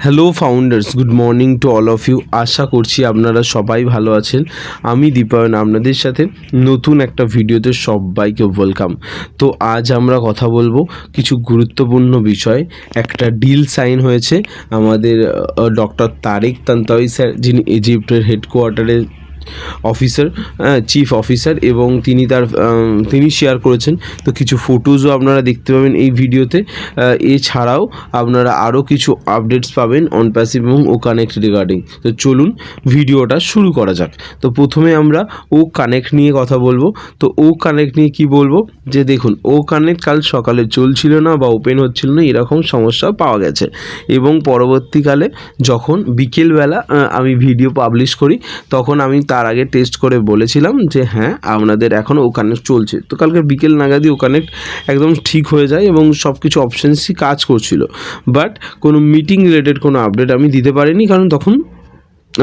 Hello founders good morning to all of you আশা করছি আপনারা সবাই ভালো আছেন। আমি দীপায়ন, আপনাদের সাথে নতুন একটা ভিডিওতে সবাইকে ওয়েলকাম তো আজ আমরা কথা বলব কিছু গুরুত্বপূর্ণ বিষয়। একটা ডিল সাইন হয়েছে আমাদের ডক্টর তারেক তান্তাই স্যার যিনি ইজিপ্টের হেডকোয়ার্টারে অফিসার চিফ অফিসার এবং তিনি তার তিনি শেয়ার করেছেন। তো কিছু ফটোজও আপনারা দেখতে পাবেন এই ভিডিওতে। এছাড়াও আপনারা আরও কিছু আপডেটস পাবেন অন প্যাসিভ এবং ও কানেক্ট রিগার্ডিং তো চলুন ভিডিওটা শুরু করা যাক। তো প্রথমে আমরা ও কানেক্ট নিয়ে কথা বলব। তো ও কানেক্ট নিয়ে কি বলব? যে দেখুন ও কানেক্ট কাল সকালে চলছিল না বা ওপেন হচ্ছিল না, এরকম সমস্যা পাওয়া গেছে। এবং পরবর্তীকালে যখন বিকেলবেলা আমি ভিডিও পাবলিশ করি, তখন আমি তার আগে টেস্ট করে বলেছিলাম যে হ্যাঁ আপনাদের এখনও ও কানেক্ট চলছে। তো কালকে বিকেল নাগাদই ও কানেক্ট একদম ঠিক হয়ে যায় এবং সব কিছু অপশানসই কাজ করছিল। বাট কোনো মিটিং রিলেটেড কোনো আপডেট আমি দিতে পারিনি কারণ তখন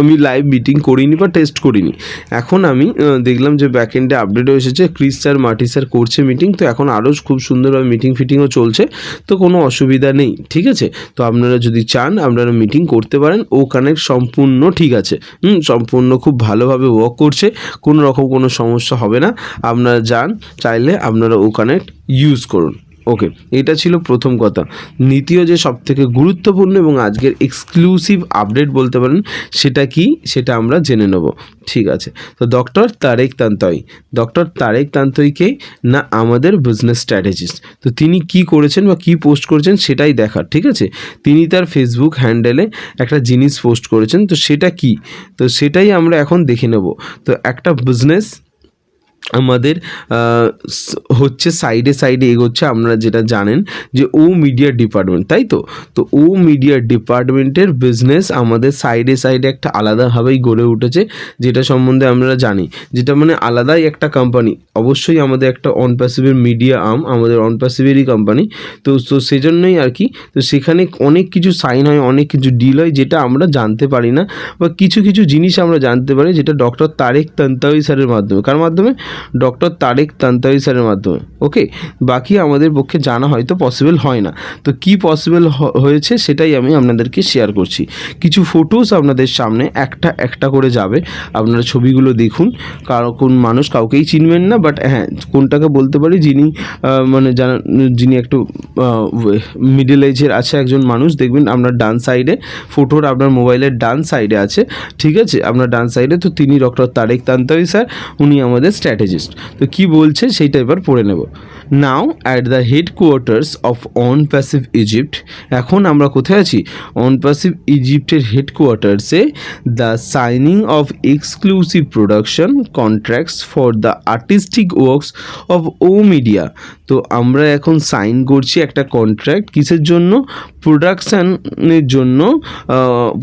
আমি লাইভ মিটিং করিনি বা টেস্ট করিনি। এখন আমি দেখলাম যে ব্যাকএন্ডে আপডেট এসেছে ক্রিস স্যার মাটি স্যার করছে মিটিং তো এখন আরও খুব সুন্দরভাবে মিটিং ফিটিংও চলছে, তো কোনো অসুবিধা নেই, ঠিক আছে? তো আপনারা যদি চান, আপনারা মিটিং করতে পারেন, ও কানেক্ট সম্পূর্ণ ঠিক আছে। হুম, সম্পূর্ণ খুব ভালোভাবে ওয়ার্ক করছে, কোনো রকম কোনো সমস্যা হবে না। আপনারা যান, চাইলে আপনারা ও কানেক্ট ইউজ করুন। ওকে এটা ছিল প্রথম কথা। দ্বিতীয় যে সব থেকে গুরুত্বপূর্ণ এবং আজকের এক্সক্লুসিভ আপডেট বলতে পারেন, সেটা কি? সেটা আমরা জেনে নেব। ঠিক আছে। তো ডক্টর তারেক তান্তই। ডক্টর তারেক তান্তইকে না, আমাদের বিজনেস স্ট্র্যাটেজিস্ট তো তিনি কি করেছেন বা কি পোস্ট করেছেন, সেটাই দেখার। ঠিক আছে? তিনি তার ফেসবুক হ্যান্ডেলে একটা জিনিস পোস্ট করেছেন। তো সেটা কি? তো সেটাই আমরা এখন দেখে নেব। তো একটা বিজনেস আমাদের হচ্ছে সাইডে সাইডে এগোচ্ছে আপনারা যেটা জানেন যে ও মিডিয়া ডিপার্টমেন্ট তাই তো? তো ও মিডিয়া ডিপার্টমেন্টের বিজনেস আমাদের সাইডে সাইডে একটা আলাদাভাবেই গড়ে উঠেছে, যেটা সম্বন্ধে আমরা জানি। যেটা মানে আলাদাই একটা কোম্পানি অবশ্যই আমাদের একটা অন প্যাসিভের মিডিয়া আম আমাদের অন প্যাসিভেরই কোম্পানি তো তো সেজন্যই আর কি, তো সেখানে অনেক কিছু সাইন হয়, অনেক কিছু ডিল হয়, যেটা আমরা জানতে পারি না, বা কিছু কিছু জিনিস আমরা জানতে পারি, যেটা ডক্টর তারেক তান্তাওয়ি স্যারের মাধ্যমে। কার মাধ্যমে? ডক্টর তারেক তান্তাওয়ি স্যারের মাধ্যমে ওকে বাকি আমাদের পক্ষে জানা হয়তো পসিবল হয় না। তো কি পসিবল হয়েছে সেটাই আমি আপনাদেরকে শেয়ার করছি। কিছু ফটোস আপনাদের সামনে একটা একটা করে যাবে। আপনারা ছবিগুলো দেখুন। কারও কোন মানুষ কাউকেই চিনবেন না বাট হ্যাঁ কোনটাকে বলতে পারি যিনি মানে জানা যিনি একটু মিডল এজের আছে একজন মানুষ, দেখবেন আপনার ডান সাইডে ফটোর আপনার মোবাইলের ডান সাইডে আছে, ঠিক আছে? আপনার ডান সাইডে তো তিনি ডক্টর তারেক তান্তাই স্যার, উনি আমাদের স্ট্র্যাটেজিস্ট তো কি বলছে সেইটা এবার পড়ে নেব। Now at the headquarters of OnPassive Egypt এখন আমরা কোথায় আছি? অন প্যাসিভ ইজিপ্টের হেডকোয়ার্টার্সে the signing of exclusive production contracts for the artistic works of O media তো আমরা এখন সাইন করছি একটা কন্ট্রাক্ট কিসের জন্য? প্রোডাকশানের জন্য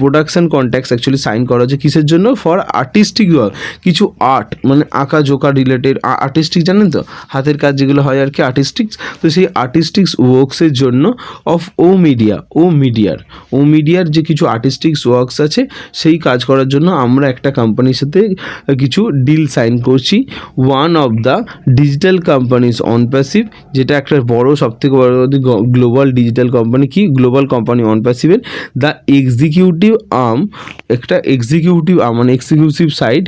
প্রোডাকশান কন্ট্রাক্টস অ্যাকচুয়ালি সাইন করা হচ্ছে কিসের জন্য? ফর আর্টিস্টিক ওয়ার্ক কিছু আর্ট মানে আঁকা, জোকা রিলেটেড আর্টিস্টিক জানেন তো? হাতের কাজ যেগুলো হয় আর কি আর্টিস্টিক্স তো সেই আর্টিস্টিক্স ওয়ার্কসের জন্য অফ ও মিডিয়া ও মিডিয়ার ও মিডিয়ার যে কিছু আর্টিস্টিক্স ওয়ার্কস আছে, সেই কাজ করার জন্য আমরা একটা কোম্পানির সাথে কিছু ডিল সাইন করছি। One of the digital companies OnPassive যেটা একটা বড়, সবথেকে বড় গ্লোবাল ডিজিটাল কোম্পানি কি? গ্লোবাল কোম্পানি অন প্যাসিভের দ্য এক্সিকিউটিভ আর্ম একটা এক্সিকিউটিভ আর্ম মানে executive side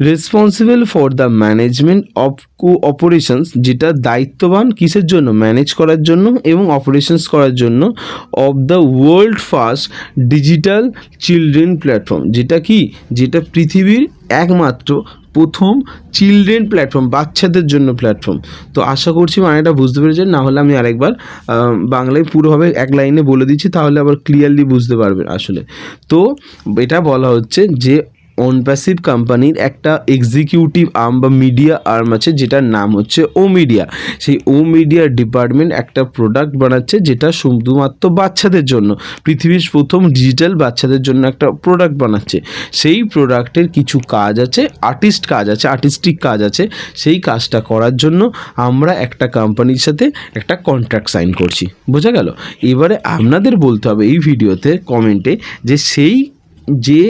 responsible for the management of co operations যেটা দায়িত্ববান কিসের জন্য? ম্যানেজ করার জন্য এবং অপারেশনস করার জন্য of the world first digital children platform যেটা কি? যেটা পৃথিবীর একমাত্র প্রথম চিলড্রেন প্ল্যাটফর্ম বাচ্চাদের জন্য প্ল্যাটফর্ম তো আশা করছি মানেটা বুঝতে পেরেছেন, না হলে আমি আরেকবার বাংলায় পুরোভাবে এক লাইনে বলে দিচ্ছি, তাহলে আবার ক্লিয়ারলি বুঝতে পারবেন আসলে। তো এটা বলা হচ্ছে যে অনপ্যাসিভ কোম্পানির একটা এক্সিকিউটিভ আর্ম বা মিডিয়া আর্ম আছে, যেটার নাম হচ্ছে ও মিডিয়া সেই ও মিডিয়া ডিপার্টমেন্ট একটা প্রোডাক্ট বানাচ্ছে, যেটা শুধুমাত্র বাচ্চাদের জন্য, পৃথিবীর প্রথম ডিজিটাল বাচ্চাদের জন্য একটা প্রোডাক্ট বানাচ্ছে। সেই প্রোডাক্টের কিছু কাজ আছে আর্টিস্ট কাজ আছে আর্টিস্টিক কাজ আছে। সেই কাজটা করার জন্য আমরা একটা কোম্পানির সাথে একটা কন্ট্রাক্ট সাইন করছি। বোঝা গেল? এবারে আপনাদের বলতে হবে এই ভিডিওতে কমেন্টে যে সেই যে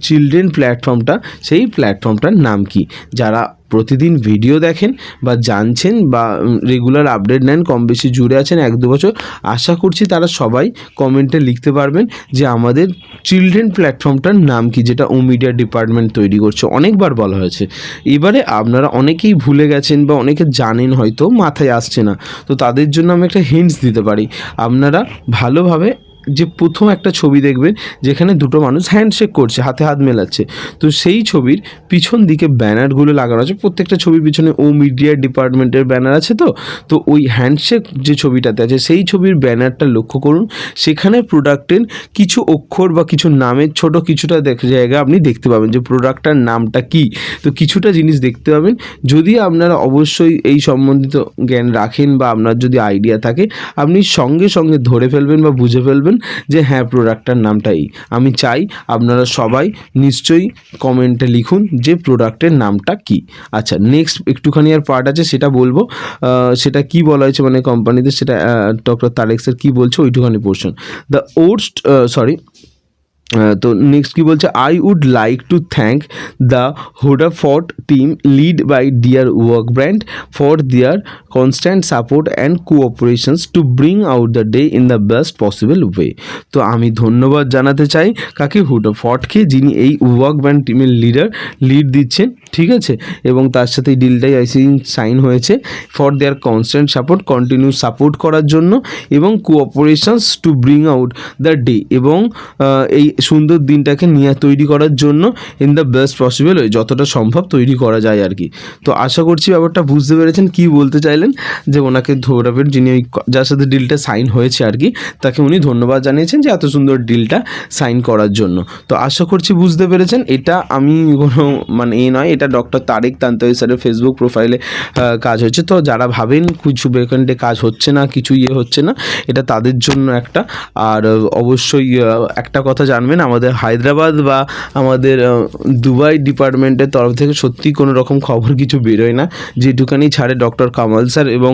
চিলড্রেন প্ল্যাটফর্মটা সেই প্ল্যাটফর্মটার নাম কি? যারা প্রতিদিন ভিডিও দেখেন বা জানছেন বা রেগুলার আপডেট নেন, কম বেশি জুড়ে আছেন এক দু বছর, আশা করছি তারা সবাই কমেন্টে লিখতে পারবেন যে আমাদের চিলড্রেন প্ল্যাটফর্মটার নাম কি, যেটা ও মিডিয়া ডিপার্টমেন্ট তৈরি করছে। অনেকবার বলা হয়েছে। এবারে আপনারা অনেকেই ভুলে গেছেন বা অনেকে জানেন হয়তো, মাথায় আসছে না। তো তাদের জন্য আমি একটা হিন্টস দিতে পারি। আপনারা ভালোভাবে যে প্রথম একটা ছবি দেখবেন যেখানে দুটো মানুষ হ্যান্ডশেক করছে, হাতে হাত মেলাচ্ছে। তো সেই ছবির পিছন দিকে ব্যানারগুলো লাগানো আছে। প্রত্যেকটা ছবির পিছনে ও মিডিয়া ডিপার্টমেন্টের ব্যানার আছে তো? তো ওই হ্যান্ডশেক যে ছবিটাতে আছে, সেই ছবির ব্যানারটা লক্ষ্য করুন। সেখানে প্রোডাক্টের কিছু অক্ষর বা কিছু নামের ছোট কিছুটা জায়গা আপনি দেখতে পাবেন যে প্রোডাক্টটার নামটা কি। তো কিছুটা জিনিস দেখতে পাবেন। যদি আপনারা অবশ্যই এই সম্বন্ধিত জ্ঞান রাখেন বা আপনার যদি আইডিয়া থাকে, আপনি সঙ্গে সঙ্গে ধরে ফেলবেন বা বুঝে ফেলবেন। যে হ্যাঁ প্রোডাক্টটার নামটাই আমি চাই আপনারা সবাই নিশ্চয়ই কমেন্টে লিখুন যে প্রোডাক্টের নামটা কি। আচ্ছা নেক্সট একটুখানি আর পার্ট আছে, সেটা বলব। সেটা কি বলা হয়েছে মানে কোম্পানিতে সেটা ডক্টর তারেক স্যার কী বলছে, ওইটুখানি পোর্শন দ্য ওটস সরি তো নেক্সট কি বলছে? I would like to thank the Hodafort team lead by dear work brand for their constant support and cooperations to bring out the day in the best possible way তো আমি ধন্যবাদ জানাতে চাই কাকে হুডা ফটকে যিনি এই ওয়ার্ক ব্র্যান্ড টিমের লিডার লিড দিচ্ছেন। ঠিক আছে? এবং তার সাথে ডিলটাই আইসি সাইন হয়েছে for their constant support continue support করার জন্য এবং cooperations to bring out the day এবং এই সুন্দর দিনটাকে নিয়ে তৈরি করার জন্য ইন দ্য বেস্ট পসিবল ওই যতটা সম্ভব তৈরি করা যায় আর কি। তো আশা করছি ব্যাপারটা বুঝতে পেরেছেন। কি বলতে চাইলেন? যে ওনাকে ধরাবেন যিনি ওই যার সাথে ডিলটা সাইন হয়েছে আর কি, তাকে উনি ধন্যবাদ জানিয়েছেন যে এত সুন্দর ডিলটা সাইন করার জন্য। তো আশা করছি বুঝতে পেরেছেন। এটা আমি কোনো মানে এ নয় এটা ডক্টর তারেক তান্তরি স্যারের ফেসবুক প্রোফাইলে কাজ হয়েছে। তো যারা ভাবেন কিছু বেকান্ডে কাজ হচ্ছে না, কিছু ইয়ে হচ্ছে না, এটা তাদের জন্য একটা। আর অবশ্যই একটা কথা জানবেন, আমাদের হায়দ্রাবাদ বা আমাদের দুবাই ডিপার্টমেন্টের তরফ থেকে সত্যি কোনো রকম খবর কিছু বেরোয় না। যেটুকানি ছাড়ে ডক্টর কামাল স্যার এবং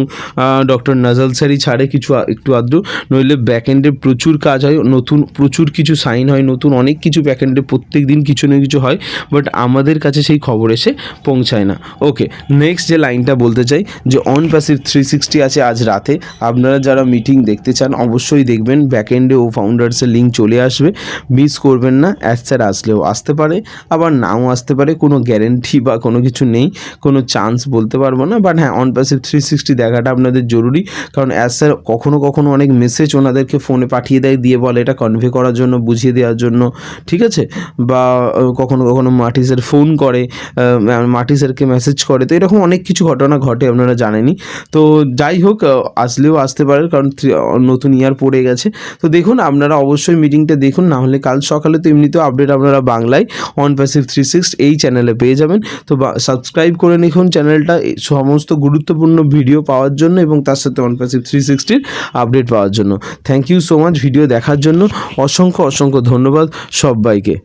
ডক্টর নাজাল স্যারই ছাড়ে কিছু একটু আধটু নইলে ব্যাকএন্ডে প্রচুর কাজ হয়, নতুন, প্রচুর কিছু সাইন হয়, নতুন অনেক কিছু ব্যাকএন্ডে প্রত্যেক দিন কিছু না কিছু হয়। বাট আমাদের কাছে সেই খবর এসে পৌঁছায় না। ওকে নেক্সট যে লাইনটা বলতে চাই, যে অন প্যাসিভ থ্রি সিক্সটি আছে আজ রাতে। আপনারা যারা মিটিং দেখতে চান, অবশ্যই দেখবেন ব্যাকএন্ডে ও ফাউন্ডার্সের লিঙ্ক চলে আসবে। মিস করবেন না অ্যাজ স্যার আসলেও আসতে পারে, আবার নাও আসতে পারে, কোনো গ্যারেন্টি বা কোনো কিছু নেই, কোনো চান্স বলতে পারব না। বাট হ্যাঁ অন প্যাসিভ থ্রি সিক্সটি দেখাটা আপনাদের জরুরি, কারণ অ্যাজ স্যার কখনো কখনো অনেক মেসেজ ওনাদেরকে ফোনে পাঠিয়ে দেয়, দিয়ে বলে এটা কনভে করার জন্য, বুঝিয়ে দেওয়ার জন্য, ঠিক আছে? বা কখনো কখনো মাটি স্যার ফোন করে মাটি স্যারকে মেসেজ করে। তো এরকম অনেক কিছু ঘটনা ঘটে, আপনারা জানেনই। তো যাই হোক আসলেও আসতে পারে, কারণ নতুন ইয়ার পড়ে গেছে। তো দেখুন, আপনারা অবশ্যই মিটিংটা দেখুন, না হলে কাল সকালে তো এমনিতেও আপডেট আপনারা বাংলায় অন প্যাসিভ থ্রি সিক্স এই চ্যানেলে পেয়ে যাবেন। তো সাবস্ক্রাইব করে নিখুন চ্যানেলটা সমস্ত গুরুত্বপূর্ণ ভিডিও পাওয়ার জন্য এবং তার সাথে অন প্যাসিভ থ্রি সিক্সটির আপডেট পাওয়ার জন্য। Thank you so much video দেখার জন্য। অসংখ্য অসংখ্য ধন্যবাদ সবাইকে।